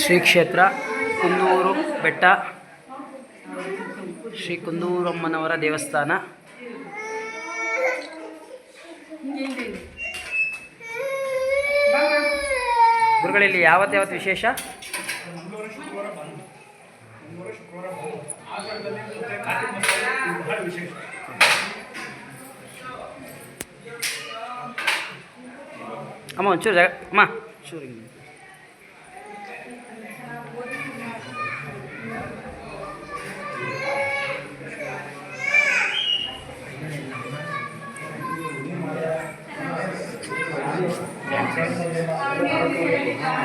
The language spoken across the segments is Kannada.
ಶ್ರೀ ಕ್ಷೇತ್ರ ಕುಂದೂರು ಬೆಟ್ಟ, ಶ್ರೀ ಕುಂದೂರಮ್ಮನವರ ದೇವಸ್ಥಾನ. ಗುರುಗಳಲ್ಲಿ ಯಾವತ್ತು ಯಾವತ್ತು ವಿಶೇಷ? ಅಮ್ಮ, ಒಂಚೂರು ಜಾಗ ಅಮ್ಮ. ಚೂರು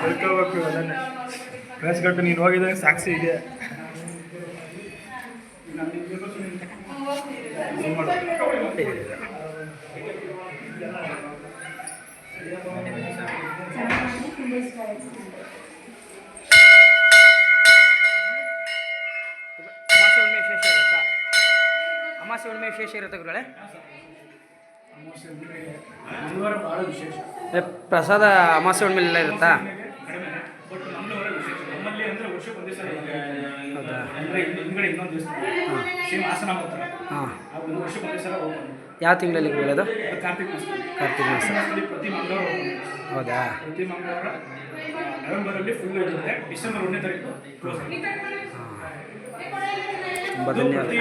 ತಿಳ್ಕೋಬೇಕು ಅದನ್ನೇ. ಕಳಿಸ್ಕೊಟ್ಟು ನೀನು ಹೋಗಿದ್ದಾಗ ಸಾಕ್ಷಿ ಇದೆ. ಅಮಾಸೆ ಹುಣ್ಣಿಮೆ ವಿಶೇಷ ಇರುತ್ತಾ? ಅಮಾಸೆ ಹುಣ್ಣಿಮೆ ವಿಶೇಷ ಇರುತ್ತೆ ಗುರುಗಳೇ? ಭಾಳ ವಿಶೇಷ. ಪ್ರಸಾದ ಅಮಾಸೆ ಹುಣ್ಣಿಮೆಲ್ಲ ಇರುತ್ತಾ? ಹಾಂ. ಯಾವ ತಿಂಗಳಲ್ಲಿ ಬೀಳೋದು? ಕಾರ್ತಿಕ್ ಮಾಸ. ಹೌದಾ? ತುಂಬ ಧನ್ಯವಾದ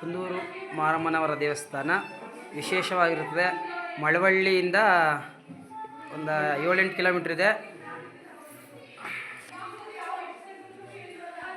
ಕುಂದೂರು ಮಾರಮ್ಮನವರ ದೇವಸ್ಥಾನ ವಿಶೇಷವಾಗಿರುತ್ತದೆ. ಮಳವಳ್ಳಿಯಿಂದ ಒಂದು ಏಳೆಂಟು ಕಿಲೋಮೀಟ್ರ್ ಇದೆ.